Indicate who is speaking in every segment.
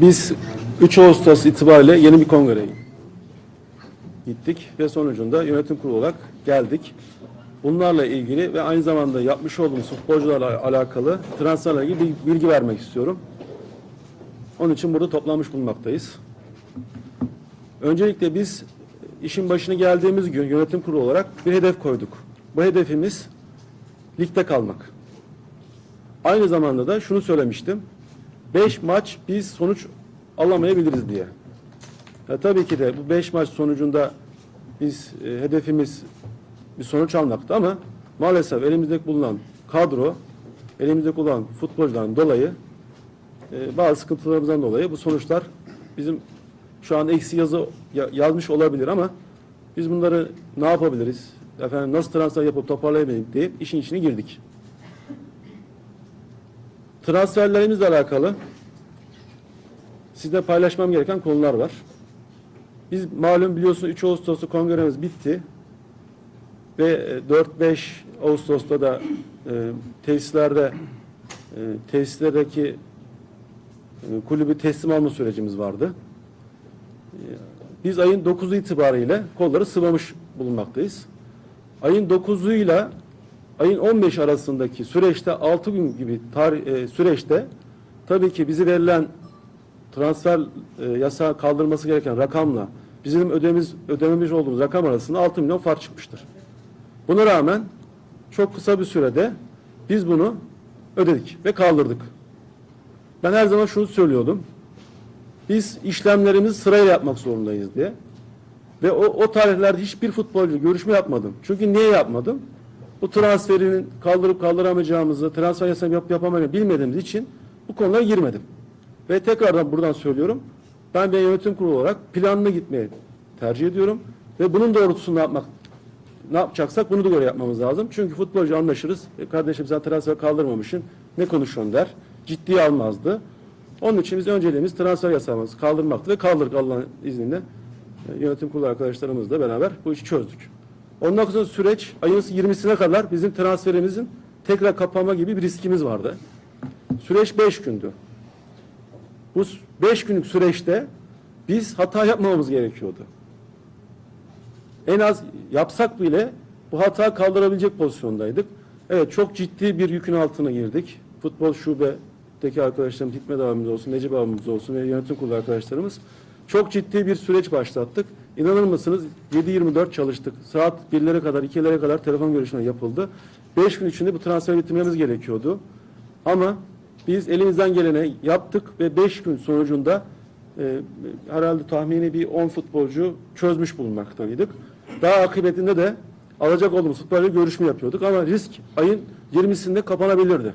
Speaker 1: Biz 3 Ağustos itibariyle yeni bir kongreye gittik ve sonucunda yönetim kurulu olarak geldik. Bunlarla ilgili ve aynı zamanda yapmış olduğumuz futbolcularla alakalı transferle ilgili bir bilgi vermek istiyorum. Onun için burada toplanmış bulunmaktayız. Öncelikle biz işin başına geldiğimiz gün yönetim kurulu olarak bir hedef koyduk. Bu hedefimiz ligde kalmak. Aynı zamanda da şunu söylemiştim. 5 maç biz sonuç alamayabiliriz diye. Ya tabii ki de bu 5 maç sonucunda biz e, hedefimiz bir sonuç almaktı ama maalesef elimizdeki bulunan kadro, elimizde bulunan futbolcudan dolayı e, bazı sıkıntılarımızdan dolayı bu sonuçlar bizim şu an eksi yazı ya- yazmış olabilir ama biz bunları ne yapabiliriz? Efendim nasıl transfer yapıp toparlayabiliriz deyip işin içine girdik. Transferlerimizle alakalı sizle paylaşmam gereken konular var. Biz malum biliyorsunuz 3 Ağustos'ta kongremiz bitti. Ve e, 4-5 Ağustos'ta da e, tesislerde e, tesislerdeki e, kulübü teslim alma sürecimiz vardı. E, Biz ayın 9'u itibariyle kolları sıvamış bulunmaktayız. Ayın 9'u ile ayın 15 arasındaki süreçte 6 gün gibi tarih, e, süreçte tabii ki bizi verilen transfer e, yasağı kaldırması gereken rakamla bizim ödememiz ödememiş olduğumuz rakam arasında 6 milyon fark çıkmıştır. Buna rağmen çok kısa bir sürede biz bunu ödedik ve kaldırdık. Ben her zaman şunu söylüyordum. Biz işlemlerimizi sırayla yapmak zorundayız diye. Ve o, o tarihlerde hiçbir futbolcu görüşme yapmadım. Çünkü niye yapmadım? Bu transferinin kaldırıp kaldıramayacağımızı, transfer yasağı yap yapamayacağımızı bilmediğimiz için bu konulara girmedim. Ve tekrardan buradan söylüyorum. Ben bir yönetim kurulu olarak planlı gitmeyi tercih ediyorum. Ve bunun doğrultusunda yapmak ne yapacaksak bunu da göre yapmamız lazım. Çünkü futbolcu anlaşırız. E kardeşim sen transfer kaldırmamışsın. Ne konuşuyorsun der. Ciddiye almazdı. Onun için biz önceliğimiz transfer yasağımızı kaldırmaktı ve kaldırdık Allah'ın izniyle. E, Yönetim kurulu arkadaşlarımızla beraber bu işi çözdük. Ondan sonra süreç ayın 20'sine kadar bizim transferimizin tekrar kapanma gibi bir riskimiz vardı. Süreç 5 gündü. Bu 5 günlük süreçte biz hata yapmamamız gerekiyordu. En az yapsak bile bu hata kaldırabilecek pozisyondaydık. Evet çok ciddi bir yükün altına girdik. Futbol şubedeki arkadaşlarımız, Hikmet abimiz olsun, Necip abimiz olsun ve yönetim kurulu arkadaşlarımız çok ciddi bir süreç başlattık. İnanır mısınız 7-24 çalıştık. Saat 1'lere kadar, 2'lere kadar telefon görüşmeleri yapıldı. 5 gün içinde bu transferi bitirmemiz gerekiyordu. Ama biz elimizden geleni yaptık ve 5 gün sonucunda e, herhalde tahmini bir 10 futbolcu çözmüş bulunmaktaydık. Daha akıbetinde de alacak olduğumuz futbolcu görüşme yapıyorduk ama risk ayın 20'sinde kapanabilirdi.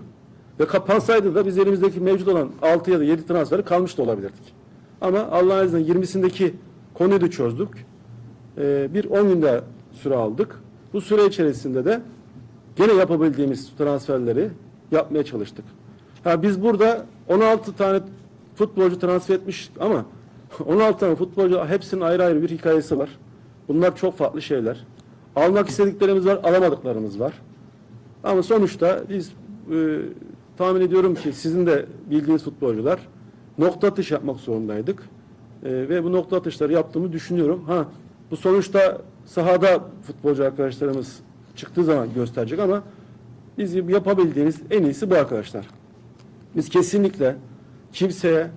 Speaker 1: Ve kapansaydı da biz elimizdeki mevcut olan 6 ya da 7 transferi kalmış da olabilirdik. Ama Allah'ın izniyle 20'sindeki konuyu da çözdük. E, bir 10 günde süre aldık. Bu süre içerisinde de gene yapabildiğimiz transferleri yapmaya çalıştık. Ha biz burada 16 tane futbolcu transfer etmiş ama 16 tane futbolcu hepsinin ayrı ayrı bir hikayesi var. Bunlar çok farklı şeyler. Almak istediklerimiz var, alamadıklarımız var. Ama sonuçta biz e, tahmin ediyorum ki sizin de bildiğiniz futbolcular nokta atış yapmak zorundaydık. E, ve bu nokta atışları yaptığımı düşünüyorum. Ha bu sonuçta sahada futbolcu arkadaşlarımız çıktığı zaman gösterecek ama biz yapabildiğimiz en iyisi bu arkadaşlar. Biz kesinlikle kimseye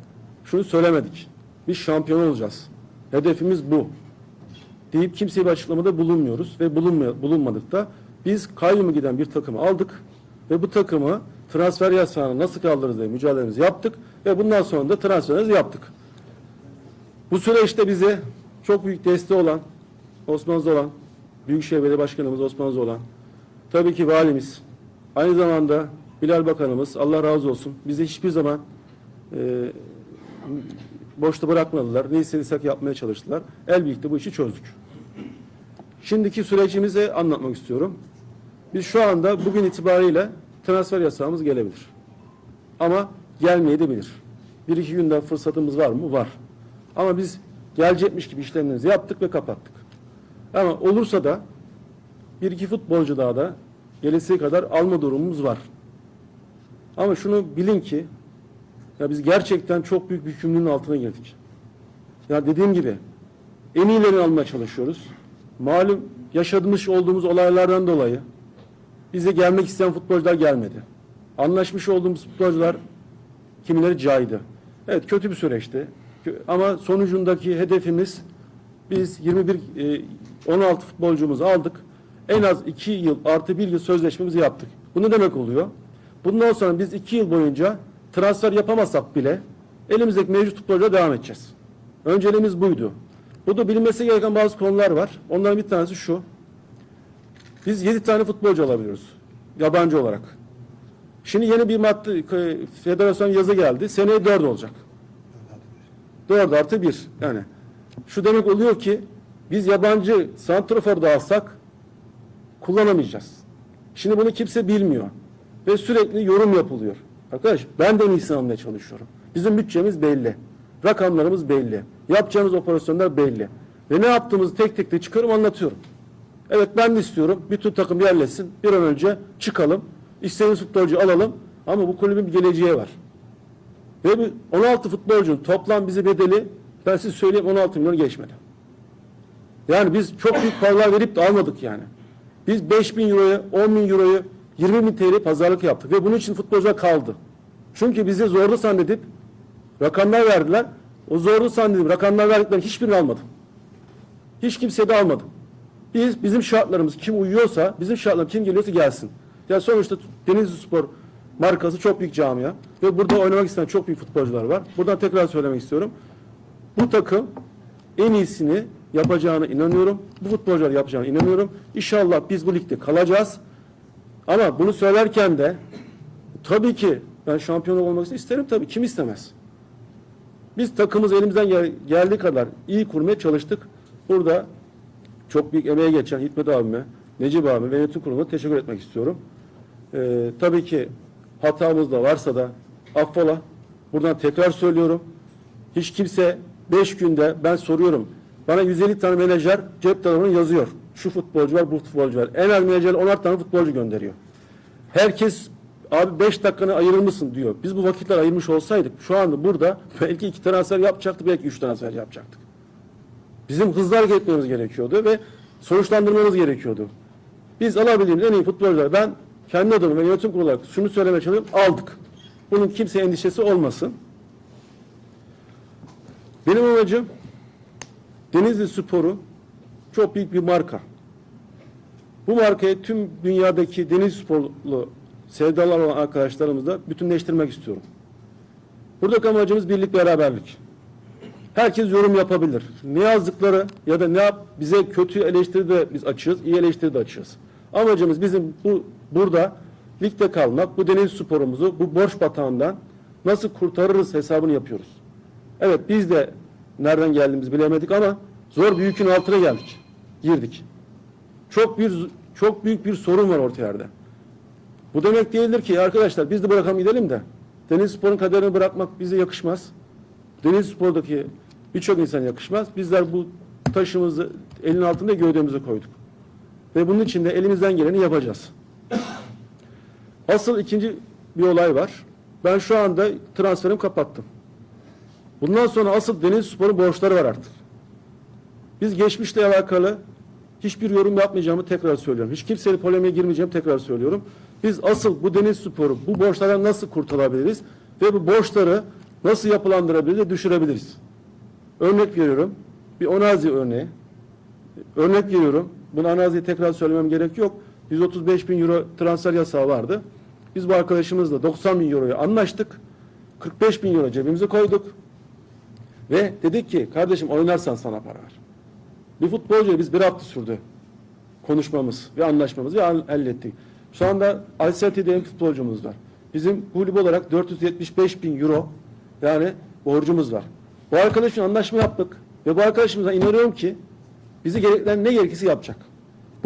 Speaker 1: şunu söylemedik. Biz şampiyon olacağız. Hedefimiz bu. Deyip kimseye bir açıklamada bulunmuyoruz ve bulunmuyor, bulunmadık da biz kayyumu giden bir takımı aldık ve bu takımı transfer yasağını nasıl kaldırırız diye mücadelemizi yaptık ve bundan sonra da transferimizi yaptık. Bu süreçte bize çok büyük desteği olan Osman Zolan, Büyükşehir Belediye Başkanımız Osman Zolan, tabii ki valimiz, aynı zamanda Bilal Bakanımız, Allah razı olsun, bizi hiçbir zaman e, boşta bırakmadılar. Ne istediysek yapmaya çalıştılar. El birlikte bu işi çözdük. Şimdiki sürecimizi anlatmak istiyorum. Biz şu anda bugün itibariyle transfer yasağımız gelebilir. Ama gelmeyebilir. Bir iki günde fırsatımız var mı? Var. Ama biz gelecekmiş gibi işlemlerimizi yaptık ve kapattık. Ama olursa da bir iki futbolcu daha da gelesiye kadar alma durumumuz var. Ama şunu bilin ki Ya biz gerçekten çok büyük bir yükümlülüğün altına girdik. Ya dediğim gibi en iyilerini almaya çalışıyoruz. Malum yaşadığımız olduğumuz olaylardan dolayı bize gelmek isteyen futbolcular gelmedi. Anlaşmış olduğumuz futbolcular kimileri caydı. Evet kötü bir süreçti. Ama sonucundaki hedefimiz biz 21 e, 16 futbolcumuzu aldık. En az 2 yıl artı 1 yıl sözleşmemizi yaptık. Bu ne demek oluyor? Bundan sonra biz 2 yıl boyunca transfer yapamasak bile elimizdeki mevcut futbolculara devam edeceğiz. Önceliğimiz buydu. Burada bilinmesi gereken bazı konular var. Onların bir tanesi şu. Biz 7 tane futbolcu alabiliyoruz. Yabancı olarak. Şimdi yeni bir madde e, federasyon yazı geldi. Seneye 4 olacak. 4 artı 1 yani. Şu demek oluyor ki biz yabancı santrafor da alsak kullanamayacağız. Şimdi bunu kimse bilmiyor. Ve sürekli yorum yapılıyor. Arkadaş ben de en almaya çalışıyorum. Bizim bütçemiz belli. Rakamlarımız belli. Yapacağımız operasyonlar belli. Ve ne yaptığımızı tek tek de çıkarım anlatıyorum. Evet ben de istiyorum. Bütün takım yerleşsin. Bir an önce çıkalım. İstediğimiz futbolcu alalım. Ama bu kulübün bir geleceği var. Ve bu 16 futbolcunun toplam bize bedeli ben size söyleyeyim 16 milyon geçmedi. Yani biz çok büyük paralar verip de almadık yani. Biz 5 bin euroya, 10 bin euroyu, 20 bin TL pazarlık yaptık ve bunun için futbolcular kaldı. Çünkü bizi zorlu zannedip rakamlar verdiler. O zorlu zannedip rakamlar verdiklerin hiçbirini almadım. Hiç kimse de almadım. Biz bizim şartlarımız kim uyuyorsa, bizim şartlarımız kim geliyorsa gelsin. Ya sonuçta Denizli Spor markası çok büyük camia ve burada oynamak isteyen çok büyük futbolcular var. Buradan tekrar söylemek istiyorum. Bu takım en iyisini yapacağına inanıyorum. Bu futbolcular yapacağına inanıyorum. İnşallah biz bu ligde kalacağız. Ama bunu söylerken de tabii ki ben şampiyon olmak isterim tabii. Kim istemez? Biz takımımız elimizden gel- geldiği kadar iyi kurmaya çalıştık. Burada çok büyük emeğe geçen Hikmet abime, Necip abime ve yönetim kuruluna teşekkür etmek istiyorum. Ee, tabii ki hatamız da varsa da affola. Buradan tekrar söylüyorum. Hiç kimse 5 günde ben soruyorum. Bana 150 tane menajer cep telefonuna yazıyor. Şu futbolcu var, bu futbolcu var. En az menajer 10'ar tane futbolcu gönderiyor. Herkes abi 5 dakikanı ayırır diyor. Biz bu vakitler ayırmış olsaydık şu anda burada belki iki transfer yapacaktık, belki üç transfer yapacaktık. Bizim hızlı hareket etmemiz gerekiyordu ve sonuçlandırmamız gerekiyordu. Biz alabildiğimiz en iyi futbolcular ben kendi adıma ve yönetim kurulu olarak şunu söylemeye çalışıyorum aldık. Bunun kimseye endişesi olmasın. Benim amacım Denizli Spor'u çok büyük bir marka. Bu markayı tüm dünyadaki deniz sporlu sevdalar olan arkadaşlarımızla bütünleştirmek istiyorum. Buradaki amacımız birlik beraberlik. Herkes yorum yapabilir. Ne yazdıkları ya da ne yap bize kötü eleştiri de biz açığız, iyi eleştiri de açığız. Amacımız bizim bu burada ligde kalmak, bu deniz sporumuzu bu borç batağından nasıl kurtarırız hesabını yapıyoruz. Evet biz de nereden geldiğimizi bilemedik ama zor bir yükün altına geldik. Girdik. Çok bir çok büyük bir sorun var orta yerde. Bu demek değildir ki arkadaşlar biz de bırakalım gidelim de deniz sporun kaderini bırakmak bize yakışmaz. Deniz spordaki birçok insan yakışmaz. Bizler bu taşımızı elin altında gövdemize koyduk. Ve bunun için de elimizden geleni yapacağız. Asıl ikinci bir olay var. Ben şu anda transferimi kapattım. Bundan sonra asıl Deniz Spor'un borçları var artık. Biz geçmişle alakalı hiçbir yorum yapmayacağımı tekrar söylüyorum. Hiç kimseyle polemiğe girmeyeceğimi tekrar söylüyorum. Biz asıl bu Deniz Spor'u bu borçlardan nasıl kurtulabiliriz ve bu borçları nasıl yapılandırabiliriz ve düşürebiliriz. Örnek veriyorum. Bir Onazi örneği. Örnek veriyorum. Bunu Anazi'ye tekrar söylemem gerek yok. 135 bin euro transfer yasağı vardı. Biz bu arkadaşımızla 90 bin euroyu anlaştık. 45 bin euro cebimize koyduk. Ve dedik ki kardeşim oynarsan sana para ver. Bir futbolcuya biz bir hafta sürdü konuşmamız ve anlaşmamız ve hall- hallettik. Şu anda Alsati diye bir futbolcumuz var. Bizim kulüp olarak 475 bin euro yani borcumuz var. Bu arkadaşla anlaşma yaptık ve bu arkadaşımıza inanıyorum ki bizi gereklen ne gerekirse yapacak.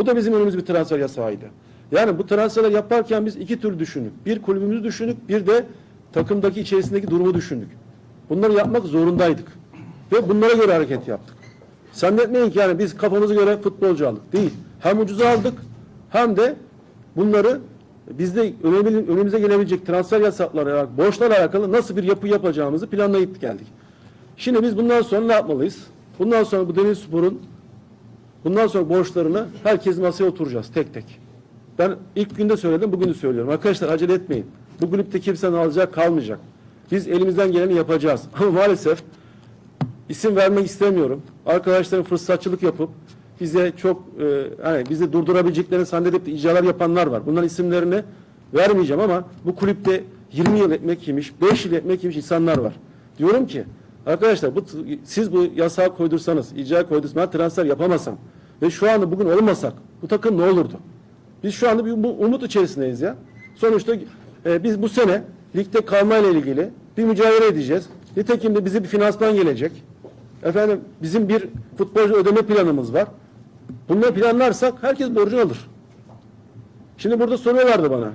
Speaker 1: Bu da bizim önümüz bir transfer yasağıydı. Yani bu transferler yaparken biz iki tür düşündük. Bir kulübümüzü düşündük, bir de takımdaki içerisindeki durumu düşündük. Bunları yapmak zorundaydık. Ve bunlara göre hareket yaptık. Zannetmeyin ki yani biz kafamıza göre futbolcu aldık. Değil. Hem ucuza aldık hem de bunları bizde önümüze gelebilecek transfer yasakları, borçlarla alakalı nasıl bir yapı yapacağımızı planlayıp geldik. Şimdi biz bundan sonra ne yapmalıyız? Bundan sonra bu Deniz Spor'un bundan sonra borçlarını herkes masaya oturacağız tek tek. Ben ilk günde söyledim, bugün de söylüyorum. Arkadaşlar acele etmeyin. Bu kulüpte kimsenin alacak kalmayacak. Biz elimizden geleni yapacağız. Ama maalesef isim vermek istemiyorum. Arkadaşların fırsatçılık yapıp bize çok e, hani bizi durdurabileceklerini zannedip de icralar yapanlar var. Bunların isimlerini vermeyeceğim ama bu kulüpte 20 yıl ekmek yemiş, 5 yıl ekmek yemiş insanlar var. Diyorum ki arkadaşlar bu siz bu yasağı koydursanız, icra koydursanız transfer yapamasam ve şu anda bugün olmasak bu takım ne olurdu? Biz şu anda bir bu- umut içerisindeyiz ya. Sonuçta e, biz bu sene ligde kalmayla ilgili bir mücadele edeceğiz. Nitekim de bize bir finansman gelecek. Efendim bizim bir futbolcu ödeme planımız var. Bunları planlarsak herkes borcunu alır. Şimdi burada soruyorlardı bana.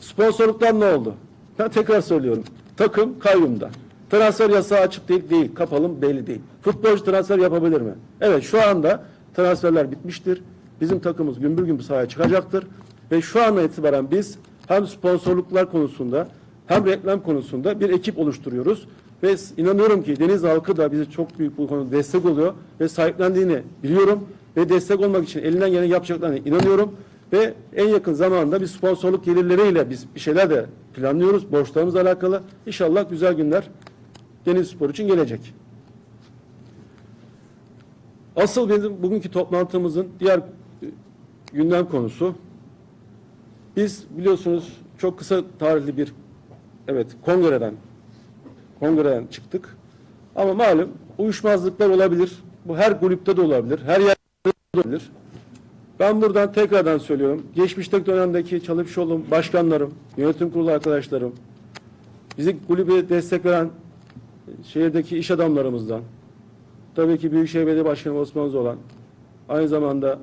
Speaker 1: Sponsorluktan ne oldu? Ben tekrar söylüyorum. Takım kayyumda. Transfer yasağı açık değil, değil. Kapalı mı belli değil. Futbolcu transfer yapabilir mi? Evet şu anda transferler bitmiştir. Bizim takımımız gümbür gümbür sahaya çıkacaktır. Ve şu andan itibaren biz hem sponsorluklar konusunda hem reklam konusunda bir ekip oluşturuyoruz. Ve inanıyorum ki Deniz halkı da bize çok büyük bu konuda destek oluyor ve sahiplendiğini biliyorum. Ve destek olmak için elinden geleni yapacaklarına inanıyorum. Ve en yakın zamanda bir sponsorluk gelirleriyle biz bir şeyler de planlıyoruz. Borçlarımızla alakalı. İnşallah güzel günler Deniz Spor için gelecek. Asıl bizim bugünkü toplantımızın diğer e, gündem konusu biz biliyorsunuz çok kısa tarihli bir evet kongreden kongreden çıktık. Ama malum uyuşmazlıklar olabilir. Bu her kulüpte de olabilir. Her yerde de olabilir. Ben buradan tekrardan söylüyorum. Geçmişteki dönemdeki çalışmış olduğum başkanlarım, yönetim kurulu arkadaşlarım, bizi kulübe destek veren şehirdeki iş adamlarımızdan, tabii ki Büyükşehir Belediye Başkanı Osman Zolan, aynı zamanda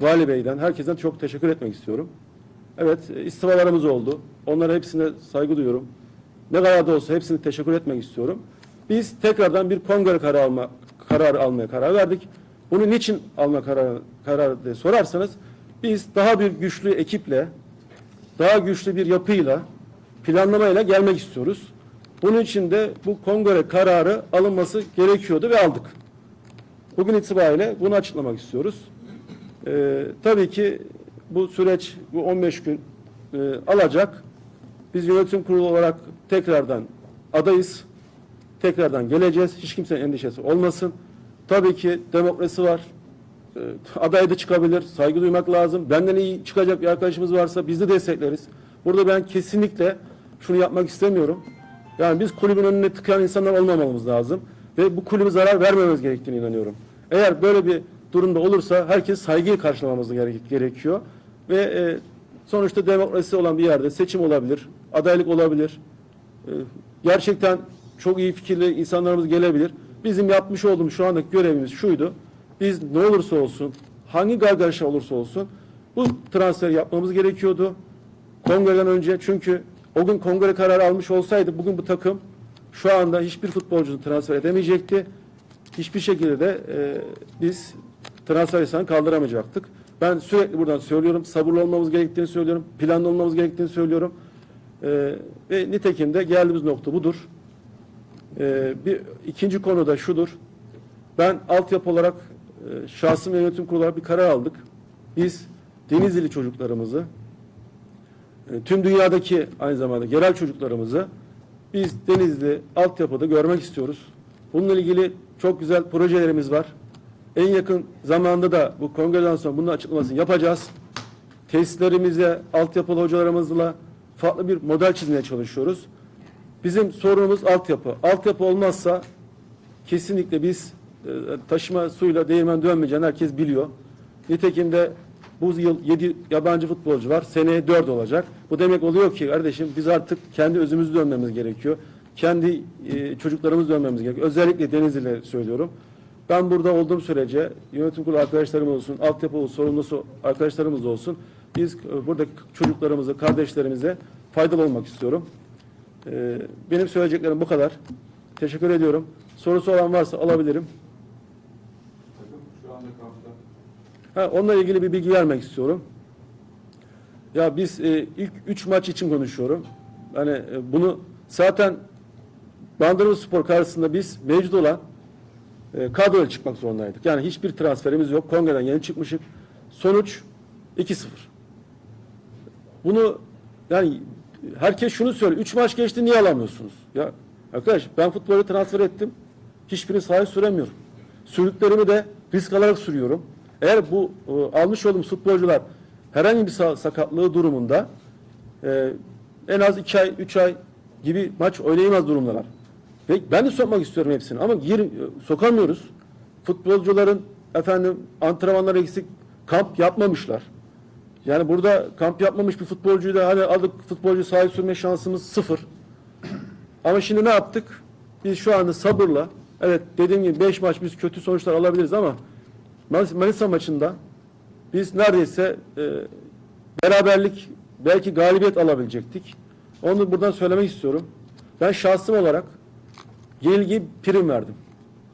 Speaker 1: Vali Bey'den, herkesten çok teşekkür etmek istiyorum. Evet, istifalarımız oldu. Onlara hepsine saygı duyuyorum. Ne kadar da olsa hepsini teşekkür etmek istiyorum. Biz tekrardan bir kongre kararı, alma, kararı almaya karar verdik. Bunu niçin alma kararı, kararı diye sorarsanız biz daha bir güçlü ekiple, daha güçlü bir yapıyla, planlamayla gelmek istiyoruz. Bunun için de bu kongre kararı alınması gerekiyordu ve aldık. Bugün itibariyle bunu açıklamak istiyoruz. Ee, tabii ki bu süreç bu 15 gün e, alacak. Biz yönetim kurulu olarak tekrardan adayız. Tekrardan geleceğiz. Hiç kimsenin endişesi olmasın. Tabii ki demokrasi var. Ee, aday da çıkabilir. Saygı duymak lazım. Benden iyi çıkacak bir arkadaşımız varsa biz de destekleriz. Burada ben kesinlikle şunu yapmak istemiyorum. Yani biz kulübün önüne tıkayan insanlar olmamamız lazım. Ve bu kulübü zarar vermememiz gerektiğini inanıyorum. Eğer böyle bir durumda olursa herkes saygıyı karşılamamız gere- gerekiyor. Ve e, sonuçta demokrasi olan bir yerde seçim olabilir, adaylık olabilir. E, gerçekten çok iyi fikirli insanlarımız gelebilir. Bizim yapmış olduğumuz şu andaki görevimiz şuydu. Biz ne olursa olsun, hangi gargarışa olursa olsun bu transferi yapmamız gerekiyordu. Kongreden önce çünkü o gün kongre kararı almış olsaydı bugün bu takım şu anda hiçbir futbolcunu transfer edemeyecekti. Hiçbir şekilde de e, biz transfer yasağını kaldıramayacaktık. Ben sürekli buradan söylüyorum. Sabırlı olmamız gerektiğini söylüyorum. Planlı olmamız gerektiğini söylüyorum. E, ve nitekim de geldiğimiz nokta budur. E, bir ikinci konu da şudur. Ben altyapı olarak e, şahsım yönetim kurulu olarak bir karar aldık. Biz Denizli çocuklarımızı tüm dünyadaki aynı zamanda yerel çocuklarımızı biz Denizli altyapıda görmek istiyoruz. Bununla ilgili çok güzel projelerimiz var. En yakın zamanda da bu kongreden sonra bunun açıklamasını yapacağız. Tesislerimize, altyapılı hocalarımızla farklı bir model çizmeye çalışıyoruz. Bizim sorunumuz altyapı. Altyapı olmazsa kesinlikle biz e, taşıma suyla değirmen dönmeyeceğini herkes biliyor. Nitekim de bu yıl 7 yabancı futbolcu var. Seneye 4 olacak. Bu demek oluyor ki kardeşim biz artık kendi özümüzü dönmemiz gerekiyor. Kendi e, çocuklarımızı dönmemiz gerekiyor. Özellikle Denizli'yle söylüyorum. Ben burada olduğum sürece yönetim kurulu arkadaşlarım olsun, altyapı sorumlusu arkadaşlarımız olsun. Biz e, buradaki çocuklarımıza, kardeşlerimize faydalı olmak istiyorum. E, benim söyleyeceklerim bu kadar. Teşekkür ediyorum. Sorusu olan varsa alabilirim.
Speaker 2: Takım şu anda kampta.
Speaker 1: Ha, onunla ilgili bir bilgi vermek istiyorum. Ya biz e, ilk üç maç için konuşuyorum. Hani e, bunu zaten Bandırma Spor karşısında biz mevcut olan e, kadroyla çıkmak zorundaydık. Yani hiçbir transferimiz yok. Kongreden yeni çıkmışık. Sonuç 2-0. Bunu yani herkes şunu söylüyor. Üç maç geçti niye alamıyorsunuz? Ya arkadaş ben futbolu transfer ettim. Hiçbirini sahaya süremiyorum. Sürdüklerimi de risk alarak sürüyorum. Eğer bu e, almış olduğum futbolcular herhangi bir sa- sakatlığı durumunda e, en az iki ay, üç ay gibi maç oynayamaz durumdalar. Ve ben de sokmak istiyorum hepsini ama gir, e, sokamıyoruz. Futbolcuların efendim antrenmanları eksik, kamp yapmamışlar. Yani burada kamp yapmamış bir futbolcuyu da hani aldık futbolcu sahaya sürme şansımız sıfır. Ama şimdi ne yaptık? Biz şu anda sabırla evet dediğim gibi 5 maç biz kötü sonuçlar alabiliriz ama Manisa maçında biz neredeyse e, beraberlik belki galibiyet alabilecektik. Onu buradan söylemek istiyorum. Ben şahsım olarak yenilgi prim verdim.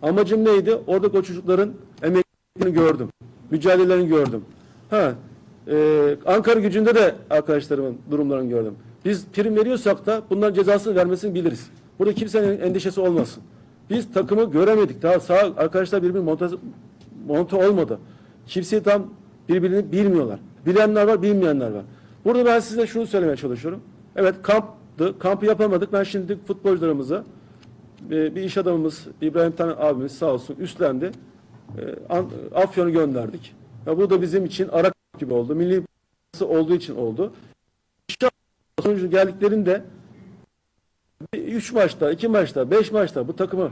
Speaker 1: Amacım neydi? Oradaki o çocukların emeklerini gördüm. Mücadelelerini gördüm. Ha, e, Ankara gücünde de arkadaşlarımın durumlarını gördüm. Biz prim veriyorsak da bunların cezasını vermesini biliriz. Burada kimsenin endişesi olmasın. Biz takımı göremedik. Daha sağ arkadaşlar birbirini monte, monte olmadı. Kimseyi tam birbirini bilmiyorlar. Bilenler var, bilmeyenler var. Burada ben size şunu söylemeye çalışıyorum. Evet kamptı. Kampı yapamadık. Ben şimdi futbolcularımıza e, bir iş adamımız İbrahim Tan abimiz sağ olsun üstlendi. E, Afyon'u gönderdik. Ya bu da bizim için ara gibi oldu. Milli olduğu için oldu. Sonucu geldiklerinde üç maçta, iki maçta, beş maçta bu takımı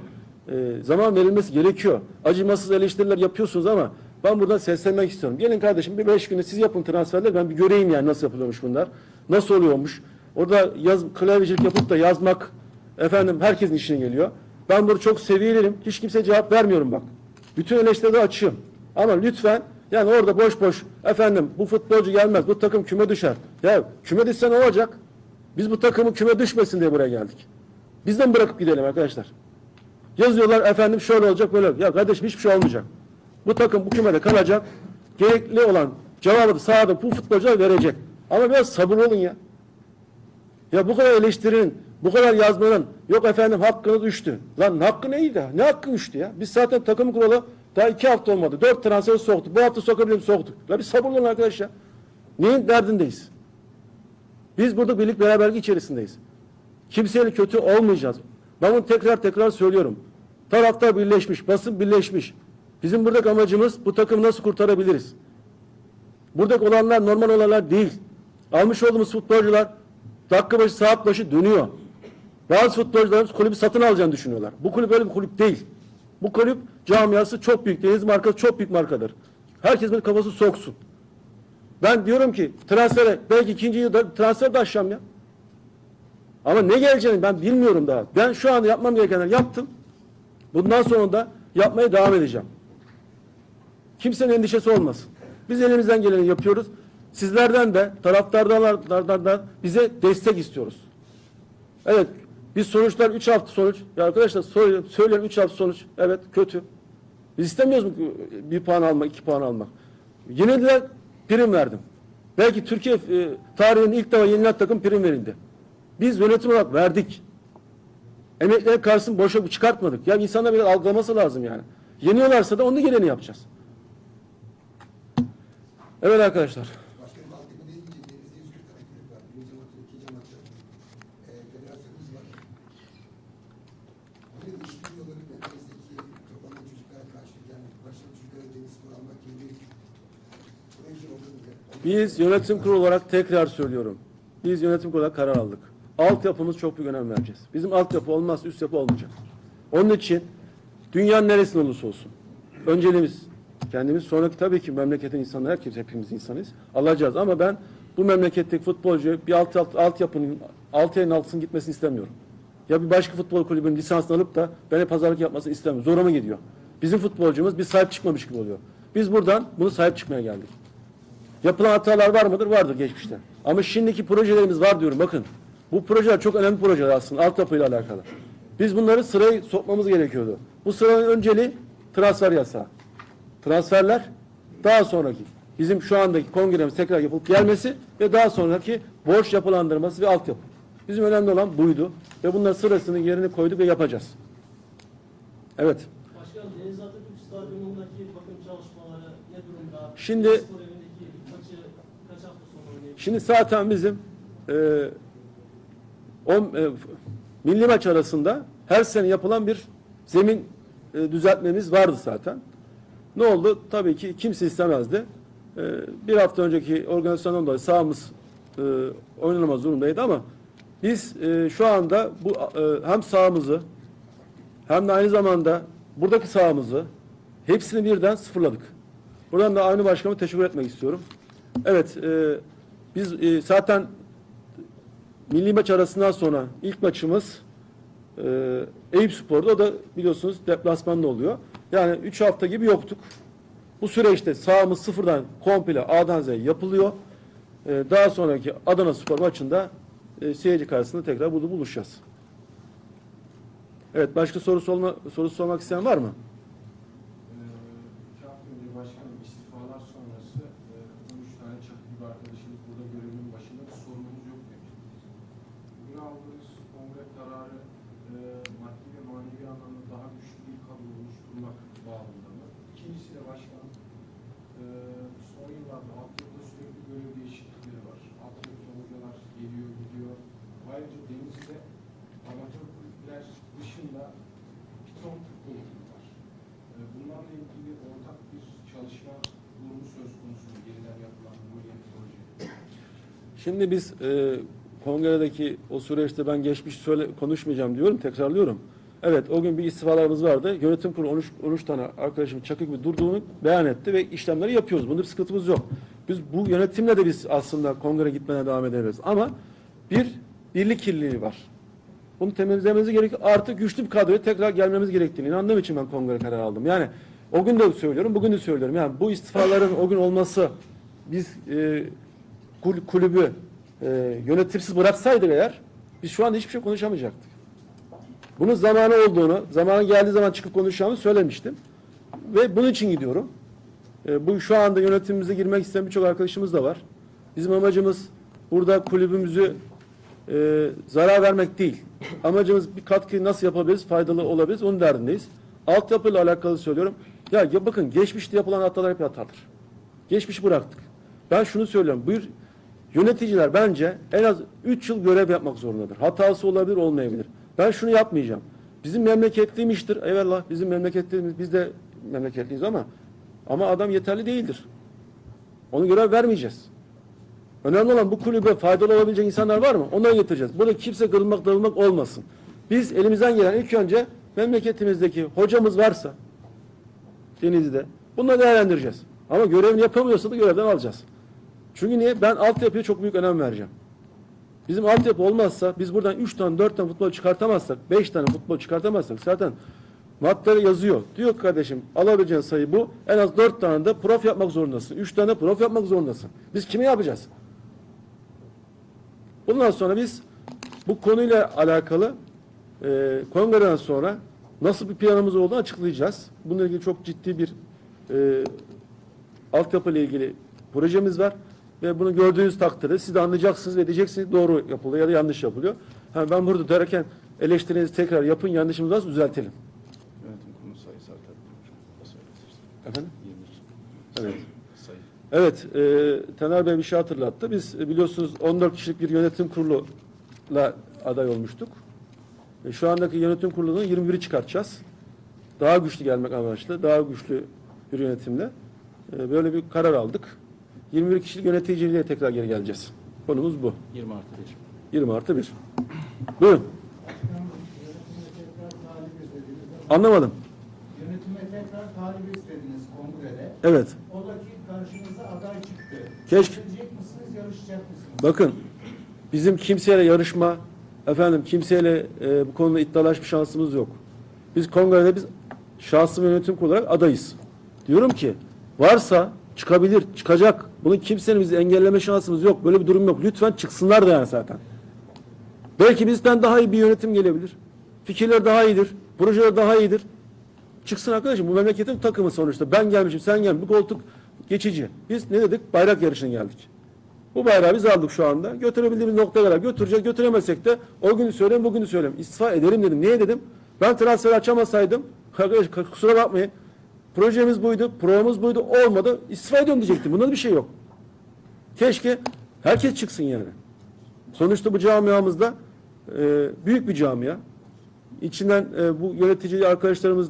Speaker 1: e, zaman verilmesi gerekiyor. Acımasız eleştiriler yapıyorsunuz ama ben buradan seslenmek istiyorum. Gelin kardeşim bir beş günde siz yapın transferler ben bir göreyim yani nasıl yapılıyormuş bunlar. Nasıl oluyormuş. Orada yaz, klavyecilik yapıp da yazmak efendim herkesin işine geliyor. Ben bunu çok seviyelerim. Hiç kimseye cevap vermiyorum bak. Bütün eleştirilere açığım. Ama lütfen yani orada boş boş efendim bu futbolcu gelmez, bu takım küme düşer. Ya küme düşse ne olacak? Biz bu takımı küme düşmesin diye buraya geldik. Bizden bırakıp gidelim arkadaşlar. Yazıyorlar efendim şöyle olacak böyle. Ya kardeşim hiçbir şey olmayacak. Bu takım bu kümede kalacak. Gerekli olan cevabı da sahada bu futbolcular verecek. Ama biraz sabırlı olun ya. Ya bu kadar eleştirinin, bu kadar yazmanın, yok efendim hakkınız düştü. Lan hakkı neydi? Ne hakkı düştü ya? Biz zaten takım kuralı daha iki hafta olmadı. Dört transfer soktuk. Bu hafta sokabilirim soktuk. La bir sabırlı olun arkadaş ya. Neyin derdindeyiz? Biz burada birlik beraberlik içerisindeyiz. Kimseyle kötü olmayacağız. Ben bunu tekrar tekrar söylüyorum. Taraftar birleşmiş, basın birleşmiş. Bizim buradaki amacımız bu takımı nasıl kurtarabiliriz? Buradaki olanlar normal olanlar değil. Almış olduğumuz futbolcular dakika başı saat başı dönüyor. Bazı futbolcularımız kulübü satın alacağını düşünüyorlar. Bu kulüp öyle bir kulüp değil. Bu kulüp camiası çok büyük. Deniz markası çok büyük markadır. Herkes bir kafası soksun. Ben diyorum ki transfere belki ikinci yılda transfer de aşacağım ya. Ama ne geleceğini ben bilmiyorum daha. Ben şu anda yapmam gerekenleri yaptım. Bundan sonra da yapmaya devam edeceğim. Kimsenin endişesi olmasın. Biz elimizden geleni yapıyoruz. Sizlerden de taraftarlardan da bize destek istiyoruz. Evet biz sonuçlar 3 hafta sonuç. Ya arkadaşlar söylüyorum 3 hafta sonuç. Evet kötü. Biz istemiyoruz mu bir puan almak, iki puan almak. Yenildiler prim verdim. Belki Türkiye e, tarihinin ilk defa yenilen takım prim verildi. Biz yönetim olarak verdik. Emekliler karşısını boşa çıkartmadık. Ya insanlar biraz algılaması lazım yani. Yeniyorlarsa da onun geleni yapacağız. Evet arkadaşlar.
Speaker 2: Başkanım altyapı deyince denizde 140 tane kulüp var. Birinci amatör, ikinci amatör. Federasyonumuz var. Bunun işbirliği olarak da denizdeki toplanan çocuklara karşı yani başarılı çocuklara deniz spor almak gibi bir proje olduğunu
Speaker 1: Biz yönetim kurulu olarak tekrar söylüyorum. Biz yönetim kurulu olarak karar aldık. Altyapımız çok büyük önem vereceğiz. Bizim altyapı olmazsa üst yapı olmayacak. Onun için dünyanın neresinde olursa olsun önceliğimiz kendimiz sonraki tabii ki memleketin insanları herkes hepimiz insanız. Alacağız ama ben bu memleketteki futbolcu bir alt, alt, altyapının altı ayın altısının gitmesini istemiyorum. Ya bir başka futbol kulübünün lisansını alıp da bana pazarlık yapmasını istemiyorum. Zoruma gidiyor. Bizim futbolcumuz bir sahip çıkmamış gibi oluyor. Biz buradan bunu sahip çıkmaya geldik. Yapılan hatalar var mıdır? Vardır geçmişte. Ama şimdiki projelerimiz var diyorum. Bakın bu projeler çok önemli projeler aslında altyapıyla alakalı. Biz bunları sıraya sokmamız gerekiyordu. Bu sıranın önceliği transfer yasağı. Transferler daha sonraki. Bizim şu andaki kongremiz tekrar yapılıp gelmesi ve daha sonraki borç yapılandırması ve altyapı. Bizim önemli olan buydu ve bunların sırasını yerini koyduk ve yapacağız. Evet.
Speaker 3: Başkanım Deniz Atatürk Stadyumundaki bakım çalışmaları ne durumda?
Speaker 1: Şimdi-
Speaker 3: maçı kaç hafta sonra?
Speaker 1: Şimdi zaten bizim e, on, e, milli maç arasında her sene yapılan bir zemin e, düzeltmemiz vardı zaten. Ne oldu? Tabii ki kimse istemezdi. E, bir hafta önceki organizasyondan dolayı sahamız e, oynanamaz durumdaydı ama biz e, şu anda bu e, hem sahamızı hem de aynı zamanda buradaki sahamızı hepsini birden sıfırladık. Buradan da aynı başkanıma teşekkür etmek istiyorum. Evet, e, biz e, zaten milli maç arasından sonra ilk maçımız e, Eyüp Spor'da o da biliyorsunuz deplasmanda oluyor. Yani 3 hafta gibi yoktuk. Bu süreçte sahamız sıfırdan komple A'dan Z'ye yapılıyor. E, daha sonraki Adana Spor maçında e, seyirci karşısında tekrar burada buluşacağız. Evet, başka sorusu, olma, sorusu sormak isteyen var mı?
Speaker 4: Ee, başkanım istifalar sonrası e, 13 tane çakı gibi arkadaşımız burada görevin başında demiştiniz. Bugün aldığınız kongre kararı e, maddi ve manevi anlamda daha güçlü bir kadro oluşturmak bağlamında mı? İkincisi de başkanım e, son yıllarda altyapıda sürekli görev değişiklikleri var. Altyapıda hocalar geliyor gidiyor. Ayrıca denizde amatör kulüpler dışında bir ton futbol var. Ee, Bunlarla ilgili ortak bir çalışma durumu söz konusu mu? yeniden yapılan bu yeni proje.
Speaker 1: Şimdi biz e, kongredeki o süreçte ben geçmiş söyle konuşmayacağım diyorum, tekrarlıyorum. Evet o gün bir istifalarımız vardı. Yönetim kurulu 13, 13 tane arkadaşım çakı gibi durduğunu beyan etti ve işlemleri yapıyoruz. Bunda bir sıkıntımız yok. Biz bu yönetimle de biz aslında kongre gitmeye devam edebiliriz. Ama bir birlik kirliliği var. Bunu temizlememiz gerekiyor. Artık güçlü bir kadroya tekrar gelmemiz gerektiğini inandığım için ben kongre kararı aldım. Yani o gün de söylüyorum, bugün de söylüyorum. Yani bu istifaların o gün olması biz e, kul- kulübü e, yönetimsiz bıraksaydık eğer biz şu anda hiçbir şey konuşamayacaktık. Bunun zamanı olduğunu, zamanı geldiği zaman çıkıp konuşacağımı söylemiştim. Ve bunun için gidiyorum. E, bu şu anda yönetimimize girmek isteyen birçok arkadaşımız da var. Bizim amacımız burada kulübümüzü e, zarar vermek değil. Amacımız bir katkıyı nasıl yapabiliriz, faydalı olabiliriz, onun derdindeyiz. Altyapıyla alakalı söylüyorum. Ya, ya bakın geçmişte yapılan hatalar hep hatadır. Geçmişi bıraktık. Ben şunu söylüyorum. Bir yöneticiler bence en az 3 yıl görev yapmak zorundadır. Hatası olabilir, olmayabilir. Ben şunu yapmayacağım. Bizim memleketliymiştir. Eyvallah bizim memleketliyimiz, biz de memleketliyiz ama ama adam yeterli değildir. Onu görev vermeyeceğiz. Önemli olan bu kulübe faydalı olabilecek insanlar var mı? Onları getireceğiz. Burada kimse kırılmak, dağılmak olmasın. Biz elimizden gelen ilk önce memleketimizdeki hocamız varsa Denizli'de bunları değerlendireceğiz. Ama görevini yapamıyorsa da görevden alacağız. Çünkü niye? Ben altyapıya çok büyük önem vereceğim. Bizim altyapı olmazsa biz buradan 3 tane 4 tane futbol çıkartamazsak 5 tane futbol çıkartamazsak zaten maddeleri yazıyor. Diyor ki kardeşim alabileceğin sayı bu. En az 4 tane de prof yapmak zorundasın. 3 tane prof yapmak zorundasın. Biz kime yapacağız? Bundan sonra biz bu konuyla alakalı e, kongreden sonra nasıl bir planımız olduğunu açıklayacağız. Bununla ilgili çok ciddi bir e, altyapı ile ilgili projemiz var. Ve bunu gördüğünüz takdirde siz de anlayacaksınız ve diyeceksiniz doğru yapılıyor ya da yanlış yapılıyor. Ha, ben burada derken eleştirinizi tekrar yapın, yanlışımız varsa düzeltelim.
Speaker 5: Yönetim kurulu sayısı artar.
Speaker 1: Efendim?
Speaker 5: 21
Speaker 1: Evet.
Speaker 5: sayı.
Speaker 1: Evet, e, Taner Bey bir şey hatırlattı. Biz e, biliyorsunuz 14 kişilik bir yönetim kuruluyla aday olmuştuk. E, şu andaki yönetim kurulunun 21'i çıkartacağız. Daha güçlü gelmek amaçlı, daha güçlü bir yönetimle e, böyle bir karar aldık. 21 kişilik yöneticiliğe tekrar geri geleceğiz. Konumuz bu.
Speaker 5: 20 artı 1.
Speaker 1: 20 artı 1. Buyurun. Anlamadım.
Speaker 6: Yönetime tekrar talip istediniz kongrede.
Speaker 1: Evet.
Speaker 6: O da ki karşınıza aday çıktı.
Speaker 1: Keşke-
Speaker 6: Seçilecek misiniz, yarışacak mısınız?
Speaker 1: Bakın bizim kimseyle yarışma, efendim kimseyle e, bu konuda iddialaş bir şansımız yok. Biz kongrede biz şahsı ve yönetim kurulu olarak adayız. Diyorum ki varsa çıkabilir, çıkacak. Bunu kimsenin bizi engelleme şansımız yok. Böyle bir durum yok. Lütfen çıksınlar da yani zaten. Belki bizden daha iyi bir yönetim gelebilir. Fikirler daha iyidir. Projeler daha iyidir. Çıksın arkadaşım bu memleketin takımı sonuçta. Ben gelmişim sen gel. Bu koltuk geçici. Biz ne dedik? Bayrak yarışına geldik. Bu bayrağı biz aldık şu anda. Götürebildiğimiz noktaya kadar götüreceğiz. Götüremezsek de o günü söyleyeyim, bugünü söyleyeyim. İstifa ederim dedim. Niye dedim? Ben transfer açamasaydım, arkadaş kusura bakmayın. Projemiz buydu, programımız buydu, olmadı. İstifa ediyorum diyecektim. Bunda da bir şey yok. Keşke herkes çıksın yani. Sonuçta bu camiamızda e, büyük bir camia. İçinden e, bu yönetici arkadaşlarımız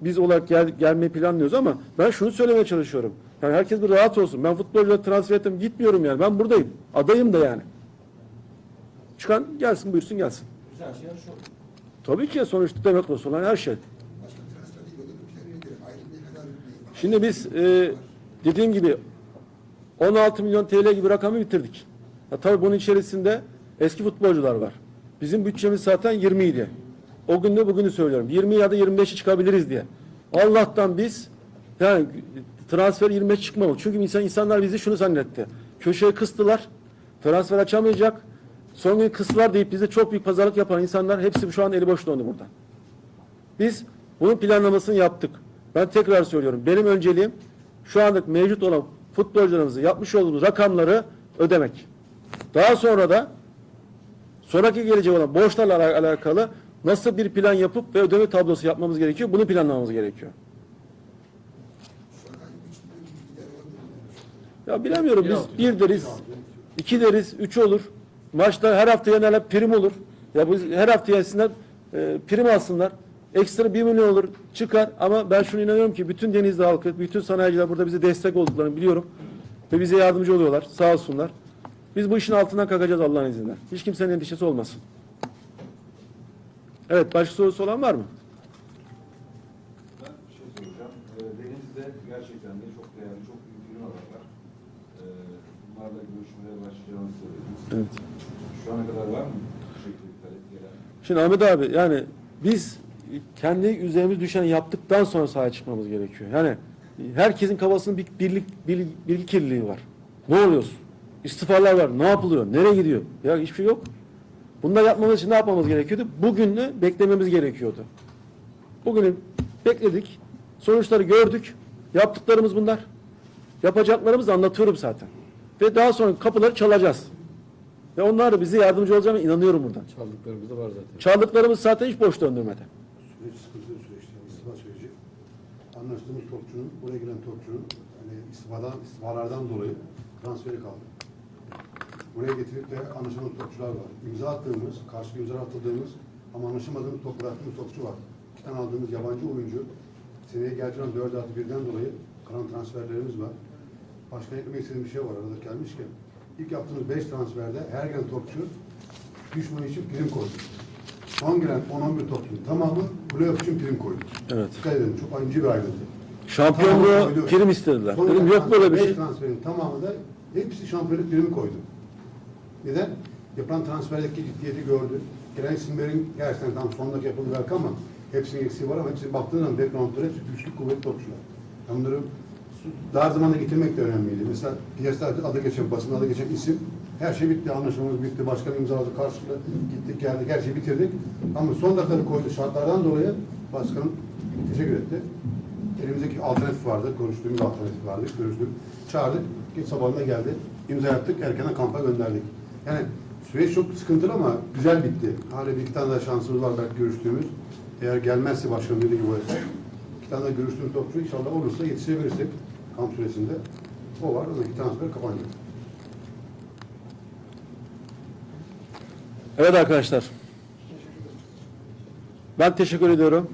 Speaker 1: biz olarak gel, gelmeyi planlıyoruz ama ben şunu söylemeye çalışıyorum. Yani herkes bir rahat olsun. Ben futbolcuları transfer ettim gitmiyorum yani. Ben buradayım. Adayım da yani. Çıkan gelsin buyursun gelsin.
Speaker 4: Güzel şey şu.
Speaker 1: Tabii ki sonuçta demokrasi olan her şey.
Speaker 2: Başka transfer değil, ödeme planı nedir? Aylık ne kadar ödemeyi?
Speaker 1: Şimdi biz e, dediğim gibi 16 milyon TL gibi rakamı bitirdik. Ya, tabii bunun içerisinde eski futbolcular var. Bizim bütçemiz zaten 20 idi. O gün de bugünü söylüyorum. 20 ya da 25'i çıkabiliriz diye. Allah'tan biz yani transfer 25 çıkmamalı. Çünkü insan insanlar bizi şunu zannetti. Köşeye kıstılar. Transfer açamayacak. Son gün kıstılar deyip bize çok büyük pazarlık yapan insanlar hepsi şu an eli boş döndü burada. Biz bunun planlamasını yaptık. Ben tekrar söylüyorum. Benim önceliğim şu anlık mevcut olan futbolcularımızı yapmış olduğumuz rakamları ödemek. Daha sonra da sonraki gelecek olan borçlarla ala- alakalı nasıl bir plan yapıp ve ödeme tablosu yapmamız gerekiyor. Bunu planlamamız gerekiyor. Ya bilemiyorum biz bir deriz, iki deriz, üç olur. Maçta her hafta yenerler prim olur. Ya biz her hafta yesinler e, prim alsınlar. Ekstra bir milyon olur çıkar ama ben şunu inanıyorum ki bütün Denizli halkı, bütün sanayiciler burada bize destek olduklarını biliyorum. Ve bize yardımcı oluyorlar sağ olsunlar. Biz bu işin altından kalkacağız Allah'ın izniyle. Hiç kimsenin endişesi olmasın. Evet başka sorusu olan var mı?
Speaker 5: Ben bir şey soracağım. Ee, Denizli'de gerçekten de çok değerli, çok büyük var. Ee, bunlarla görüşmelere başlayacağını söylediniz.
Speaker 1: Evet.
Speaker 5: Şu ana kadar var mı? Bu şekilde bir talep gelen?
Speaker 1: Şimdi Ahmet abi yani biz kendi üzerimiz düşen yaptıktan sonra sahaya çıkmamız gerekiyor. Yani herkesin kafasında bir birlik, bilgi, bilgi kirliliği var. Ne oluyoruz? İstifalar var. Ne yapılıyor? Nereye gidiyor? Ya hiçbir şey yok. Bunları yapmamız için ne yapmamız gerekiyordu? Bugünü beklememiz gerekiyordu. Bugünü bekledik. Sonuçları gördük. Yaptıklarımız bunlar. Yapacaklarımızı anlatıyorum zaten. Ve daha sonra kapıları çalacağız. Ve onlar da bize yardımcı olacağına inanıyorum buradan.
Speaker 7: Çaldıklarımız da var zaten.
Speaker 1: Çaldıklarımız zaten hiç boş döndürmedi.
Speaker 8: Süreç sıkıntılı süreçti. İstifa süreci. Anlaştığımız topçunun, buraya giren topçunun hani istifadan, istifalardan dolayı transferi kaldı. Buraya getirip de anlaşamadığımız topçular var. İmza attığımız, karşı imza atıldığımız ama anlaşamadığımız top bıraktığımız topçu var. İki aldığımız yabancı oyuncu. Seneye gerçekten 4 artı 1'den dolayı kalan transferlerimiz var. Başka eklemek istediğim bir şey var arada gelmişken. İlk yaptığımız 5 transferde her gelen topçu düşmanı için prim koydu. Son gelen 10-11 topçunun tamamı playoff için prim koydu.
Speaker 1: Evet.
Speaker 8: Dikkat edin çok ayrıncı bir ayrıntı.
Speaker 1: Şampiyonluğu
Speaker 8: Tamamı
Speaker 1: prim istediler.
Speaker 8: Son
Speaker 1: Dedim yok böyle bir şey.
Speaker 8: transferin tamamı da hepsi şampiyonluk primi koydu. Neden? Yapılan transferdeki ciddiyeti gördü. Gelen isimlerin gerçekten tam son dakika yapıldı belki ama hepsinin eksiği var ama hepsi baktığın zaman backgroundları hepsi güçlü kuvvetli topçular. Yani bunları dar zamanda getirmek de önemliydi. Mesela piyasada adı geçen, basın adı geçen isim her şey bitti, anlaşmamız bitti, başkan imzaladı, karşılığı gittik geldik, her şeyi bitirdik. Ama son dakikada koyduğu şartlardan dolayı başkanım teşekkür etti. Elimizdeki alternatif vardı, konuştuğumuz alternatif vardı, görüştük, çağırdık, geç sabahında geldi, imza yaptık, erkenden kampa gönderdik. Yani süreç çok sıkıntılı ama güzel bitti. Hala bir iki tane daha şansımız var belki görüştüğümüz. Eğer gelmezse başkanım dediği gibi iki tane daha görüştüğümüz topçu inşallah olursa yetişebilirsek kamp süresinde o var. O da iki transfer kapanacak.
Speaker 1: Evet arkadaşlar. Ben teşekkür ediyorum.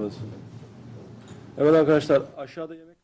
Speaker 1: Evet. Evet arkadaşlar aşağıda yemek